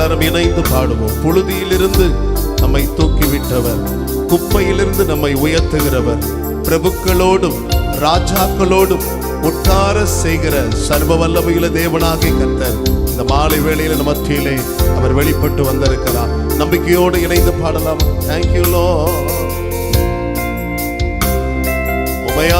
எல்லாரும் இணைந்து பாடுவோம். புழுதியிலிருந்து நம்மை தூக்கிவிட்டவர். குப்பையிலிருந்து நம்மை உயர்த்துகிறவர். பிரபுக்களோடும் ராஜாக்களோடும் உட்கார செய்கிற சர்வ வல்லமையுள்ள தேவனாக கத்தர் இந்த மாலை வேளையில நம்ம மத்தியிலே அவர் வெளிப்பட்டு வந்திருக்கிறார். நம்பிக்கையோடு இணைந்து பாடலாம். தேங்க்யூ லோ உமை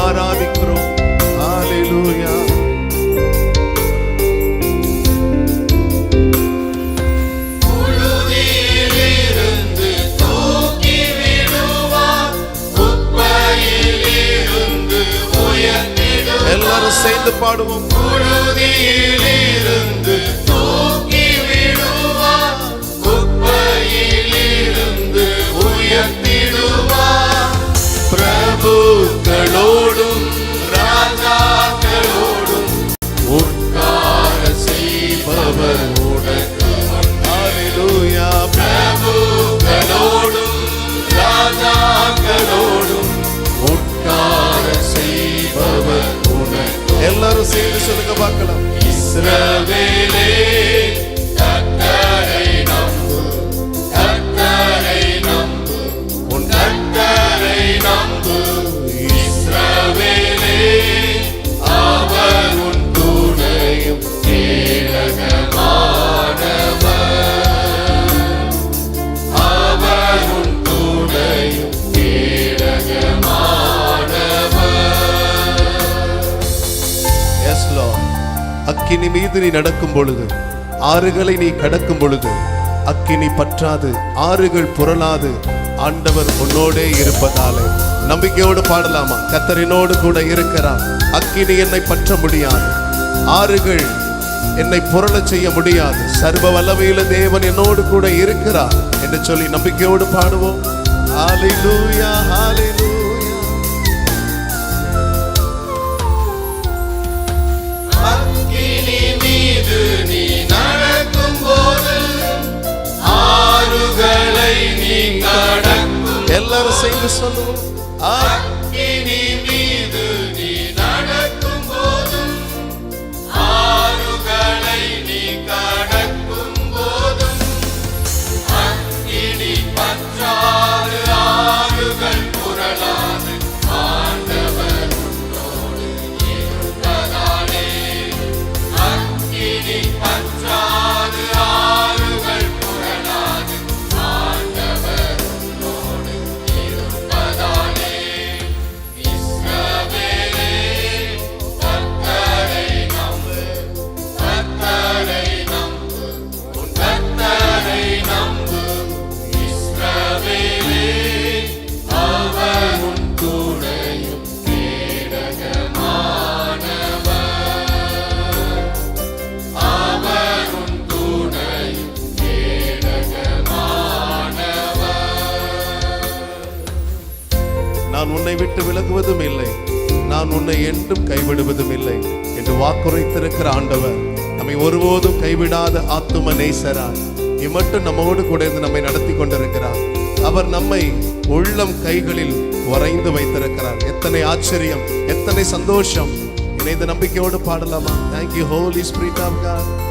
அக்கினி மீது நீ நடக்கும் பொழுது ஆறுகளை நீ கடக்கும் பொழுது அக்கினி பற்றாது ஆறுகள் புரளாது ஆண்டவர் உன்னோடே இருப்பதாலே. நம்பிக்கையோடு பாடலாமா? கத்தரினோடு கூட இருக்கிறார். அக்கினி என்னை பற்ற முடியாது. ஆறுகள் என்னை புரள செய்ய முடியாது. சர்வ வல்லமையில தேவன் என்னோடு கூட இருக்கிறார். என்று சொல்லி நம்பிக்கையோடு பாடுவோம். ஹalleluya ஹalleluya கடக்கும் எல்லாரும் சேர்ந்து சொல்லுவோம் ஆ நான் உன்னை விட்டு விலகுவதும் இல்லை. நான் உன்னை என்றும் கைவிடுவதும் இல்லை. என்று வாக்குரைத்திருக்கிற ஆண்டவர் நம்மை ஒருபோதும் கைவிடாத ஆத்தும நேசரார் இம்மட்டும் நம்மோடு கூட இருந்து நம்மை நடத்தி கொண்டிருக்கிறார். அவர் நம்மை உள்ளம் கைகளில் வரைந்து வைத்திருக்கிறார். எத்தனை ஆச்சரியம் எத்தனை சந்தோஷம். இணைந்த நம்பிக்கையோடு பாடலாமா? Thank you holy spirit of God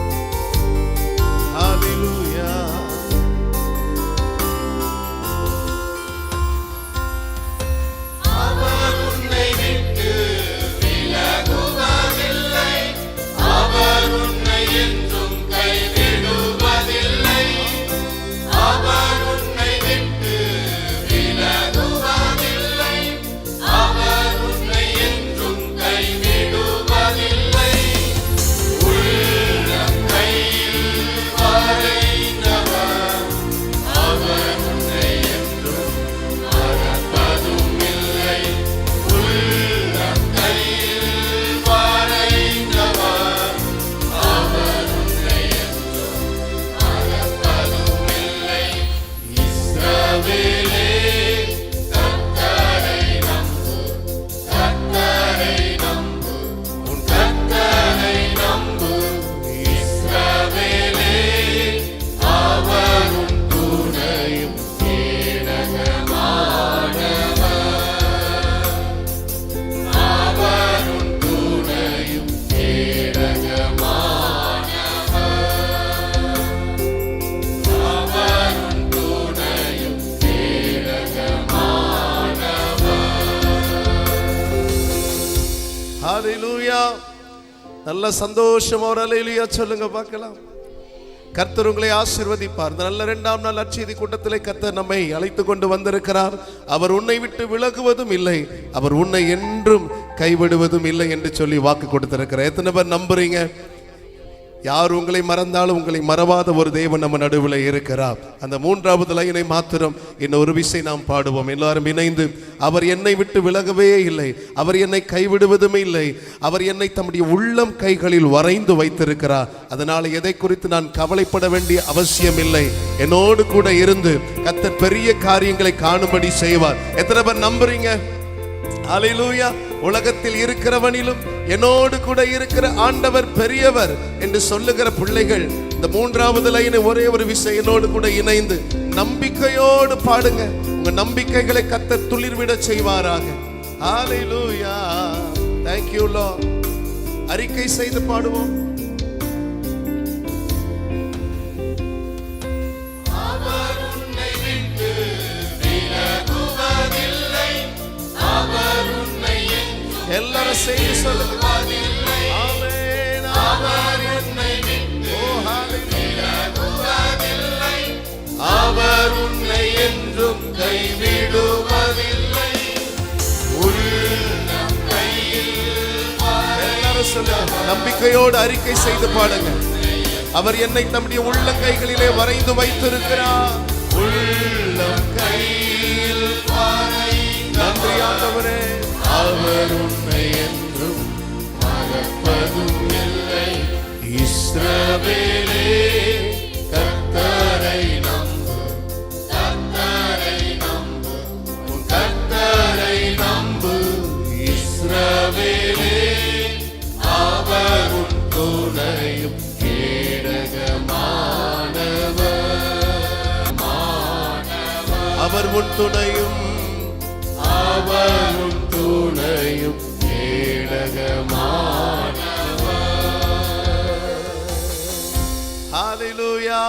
நல்ல சந்தோஷம் ஒரு ஹalleluya சொல்லுங்க பார்க்கலாம். கர்த்தர் உங்களை ஆசிர்வதிப்பார். நல்ல இரண்டாம் நாள் அச்செய்தி கூட்டத்திலே கர்த்தர் நம்மை அழைத்து கொண்டு வந்திருக்கிறார். அவர் உன்னை விட்டு விலகுவதும் இல்லை. அவர் உன்னை என்றும் கைவிடுவதும் இல்லை என்று சொல்லி வாக்கு கொடுத்திருக்கிறார். எத்தனை பேர் நம்புறீங்க? யார் உங்களை மறந்தாலும் உங்களை மறவாத ஒரு தேவன் நம்ம நடுவில் இருக்கிறார். அந்த மூன்றாவது லைனை மாத்திரம் இன்னொரு விசை நாம் பாடுவோம். எல்லாரும் இணைந்து அவர் என்னை விட்டு விலகவே இல்லை. அவர் என்னை கைவிடுவதும் இல்லை. அவர் என்னை தம்முடைய உள்ளம் கைகளில் வரைந்து வைத்திருக்கிறார். அதனால் எதை குறித்து நான் கவலைப்பட வேண்டிய அவசியம் இல்லை. என்னோடு கூட இருந்து கத்தர் பெரிய காரியங்களை காணும்படி செய்வார். எத்தனை பேர் நம்புறீங்க? அலையிலூயா உலகத்தில் இருக்கிறவனிலும் என்னோடு கூட இருக்கிற ஆண்டவர் பெரியவர் என்று சொல்லுகிற பிள்ளைகள் இந்த மூன்றாவது லைனை ஒரே ஒரு விஷயம் என்னோடு கூட இணைந்து நம்பிக்கையோடு பாடுங்க. உங்க நம்பிக்கைகளை கத்த துளிர்விட செய்வாராக. ஹalleluya thank you lord. அறிக்கை செய்து பாடுவோம். எல்லாரும் செய்து சொல்லுங்க. அவர் உன்னை அவர் உன்னை என்றும் கைவிடுவதில்லை. எல்லாரும் சொல்லுங்க. நம்பிக்கையோடு அறிக்கை செய்து பாடுங்க. அவர் என்னை தம்முடைய உள்ளங்கைகளிலே வரைந்து வைத்திருக்கிறார். உள்ளம் கையில் நன்றி ஆண்டவரே. அவர் உன்னை என்றும் மறப்பதும் இல்லை இஸ்ரவேலே கர்த்தரை நம்பு கர்த்தரை நம்பு உன் கர்த்தரை நம்பு. இஸ்ரவேலே அவர் உன் துணையும் கேடகமானவர் அவர் உன் துணையும் அவர் உன் துணையும் கேடகமானவர். ஹalleluya